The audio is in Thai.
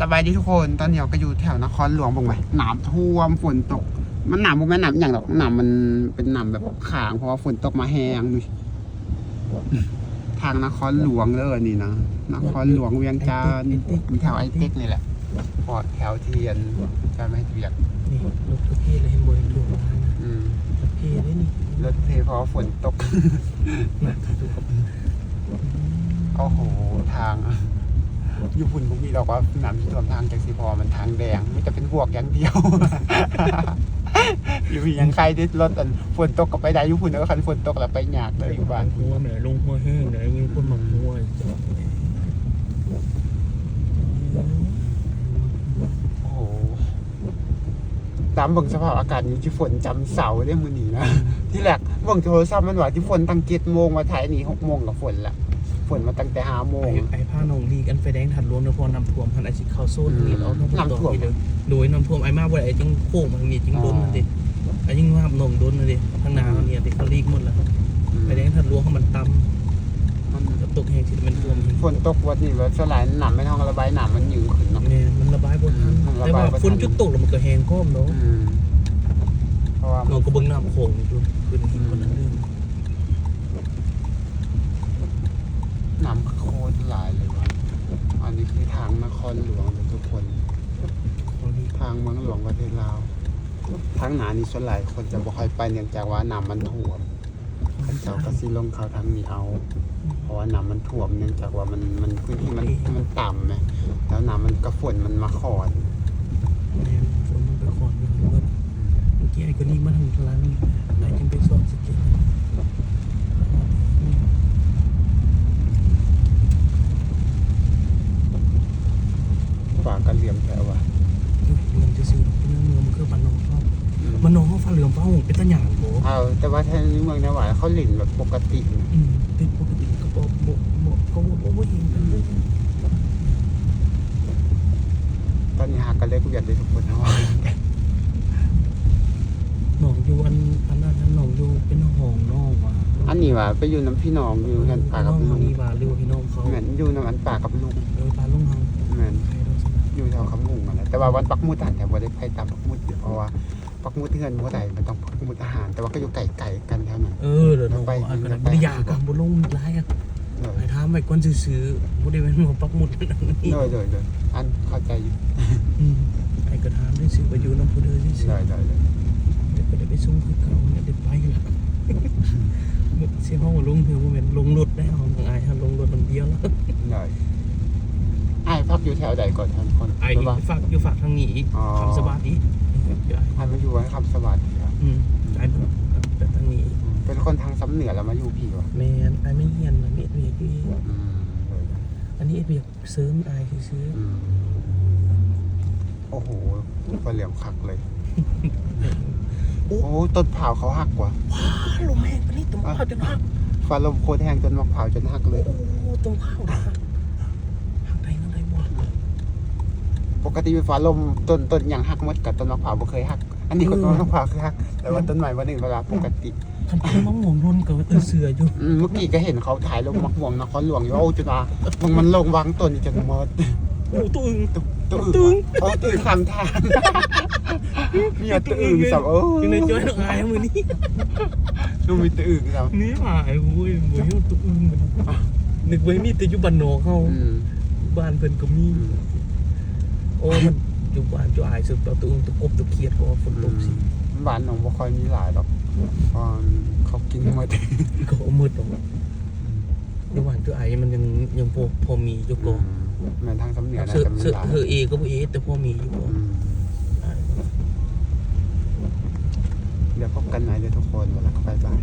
สบายดีทุกคน ตอนนี้เราก็อยู่แถวนครหลวงบ้างไหมหนามท่วมฝนตก มันหนามบ่แม่นหนามอย่างหรอกหนามมันเป็นหนามแบบขาง เพราะว่าฝนตกมาแห้งนี่ทางนครหลวงเลยนี่นะนครหลวงเวียงจันทร์มีแถวไอเต็กนี่แหละปอดแถวเทียนจะไม่เวียกนี่รถทุกที่เลยเห็นบนถูกมานะอืมรถพี่ได้นี่รถเทเพราะว่าฝนตกมาถูกกับโอ้โหทาง อยู่พุ่นบุมีดอกว่าหนามที่ท่วมทางจากสีพอมันทางแดงไม่จะเป็นบวกอย่างเดียว อยู่พี่ยังใครที่รถอันฝนตกก็ไปได้อยู่พุ่นแล้วคันฝนตกแล้วไปยากเลยอยู่บ้านหัวเหนือลงหัวแห้งเหนือมีคนมาหัวโอ้โหตามเบิ่งสภาพอากาศนี้ที่ฝนจำเสาได้มือนีนะที่แรกเบิ่งโทรศัพท์มันว่าที่ฝนตั้งเจ็ดโมงมาถ่ายนี่หกโมงกับฝนละ ฝนมาตั้งแต่ห้าโมง ไอ้ผ้านองลีกันไฟแดงถัดรวมนพรนำท่วมพันไอชิเข้าโซนนี่เอาน้ำท่วมไปเลยโดยน้ำท่วมไอ้มาบ่ได้ไอ้จิงโค้งมันนี่จิงโดนมันดิไอ้จิงภาพนองโดนมันดิทางนาเนี่ยติเขาลีกหมดแล้วไฟแดงถัดรวมเขามันต่มันำตกแห้งที่มันท่วมฝนตกวันนี้ว่าสลายหนามไม่ท้องระบายหนามมันยืนขึ้นเนาะเนี่ยมันระบายบนทันแต่ว่าฝนจุดตกแล้วมันก็แห้งก้มเนาะอืมเพราะว่าเราก็เบิ่งน้ำโขงอยู่ขึ้นคนละเรื่อง หนามโคตรหลายเลยว่ะอันนี้คือทางนครหลวงเลยทุกคน ทางเมืองหลวงประเทศลาวทางหนานี่ส่วนหลายคนจะบ่ค่อยไปเนื่องจากว่าน้ำมันท่วมเขาเจ้าก็สิลงเขาทางนี้เอาเพราะว่าน้ำมันท่วมเนื่องจากว่ามันมันพื้นที่มันมันต่ำไหมแล้วน้ำมันก็ฝนมันมาขอด แม่ฝนมันไปขอนอยู่เมื่อเมื่อกี้ไอ้คนนี้มาทางพลังไหนจึงไปสอบสเก็ต ฝากกันเหลี่ยมแถวว่ะ มันจะซื้อเป็นเมืองมันคือบ้านน้องเฝ้า บ้านน้องเขาฟ้าเหลืองเฝ้าเป็นตะหยานโบเอาแต่ว่าที่เมืองนหวายเขาหลินแบบปกตินะอืมเป็นปกติก็บอกบอกบอกก็ว่าบ่เห็นกันเลยตอนนี้หากันเล็กเวียดเลยทุกคนนะว่าหนองอยู่อันอันนั้นหนองอยู่เป็นห้องน้องว่ะอันนี้ว่ะไปอยู่น้ำพี่น้องอยู่กันป่ากับน้ลุองงนี่ว่าเรียกว่าพี่น้องเขาเหมือนอยู่น้ำอันป่ากับลุงเออปลาลุงเฮาเหมือนใครเราสนะอยู่แถวคำมุงอะไรแต่ว่าวันปักหมุดอาหารแต่ว่าได้ไปตามปักหมุดอยู่เพราะว่า ปักหมุดที่เงินบ่ได้มันต้องปักหมุดอาหาร แต่ว่าก็อยู่ไก่ไก่ๆกันแถวนั้นเออเดี๋ยวน้องอันนั้นบ่ได้ยากอะบ่ลงหลายอะเลยไปถามไปก่อนซื้อๆบ่ได้เป็นหมอปักหมุดนั่นนี่เลยเลยเลยอันเข้าใจอยู่อืมไอ้กระถามได้ซื้อไปอยู่น้ำพุเด้อซื้อเลยเลยเลยเดี๋ยวก็ได้ไปส่งคือเก่าเนี่ยได้ไปละเสียห้องลงเถือะว่าแม่นลงรถได้ห้องของอายฮะลงรถลำเดียวแล้วเลยไอ้ายพักอยู่แถวใดก่อนท่านคนไอ้หรือว่าฝากอยู่ฝากทางนี้อีกอ๋อคำสวัสดีเดี๋ยวไอ้ไอ้ายมาอยู่ไว้คำสวัสดิ์ครับอืมไอ้มันแต่ทางนี้อีกเป็นคนทางสำเหนือแล้วมาอยู่พี่วะแม่นไอ้ไม่เฮียนนะเบียดเบียดพี่อืมเลยอันนี้ไอ้เบียดเสริมไอ้ซื้ออืมโอ้โหปลาเหลี่ยมคักเลย โอ้ต้นเผาวเขาหักว่ะว้าลมแห้งปะนี่ต้นข้าวจนหักฟ้าลมโคตรแห้งจนมะพร้าวจนหักเลย โอ้ต้นข้าวหักหักได้นั่นได้บ่ ป กติเป็นฟ้าลมต้นต้นอย่างหักหมดกับต้นมะพร้าวบ่เคยหัก อันนี้ก็ต้นมะพร้าวคือหักแต่ว่าต้นใหม่วันหนึ่งเวลาปกติคันเป็นมะม่วงร่นกับเออเสืออยู่อืมเมื่อกี้ก็เห็นเขาถ่ายลงมักม่วงนครหลวงอยู่โอ้จุฬาลงมันลงวางต้นนี่จนหมดโอ้ตัวอึงตุ๊ตุ๊ตึ้งโอ้ตื่นคำทางเนี่ยตื่นสับโอ้ยังในจอยน้องอายมือนี้ดูมีตื่นสับนี่หายโว้ยโว้ยตัวอึ้งมันนึกไว้มีแต่อยู่บ้านนอกเฮาอืมบ้านเพิ่นก็มีอืม โอ้มันอยู่บ้านอยู่อายสุดตัวอึ้งตัวกบตัวเขียดก็ฝนตกสิบ้านหนองบ่ค่อยมีหลายหรอกเพราะเขากินหมดก็เอามืดออกอยู่บ้านอยู่อายมันยังยังพอพอมีอยู่ก็เหมือนทางสำเหนือนะเสือจะมีเสือหลายเธอเอก็บ่เอแต่พอมีอยู่ก็อืมเดี๋ยวพบกันใหม่เลยทุกคนวันละบายบาย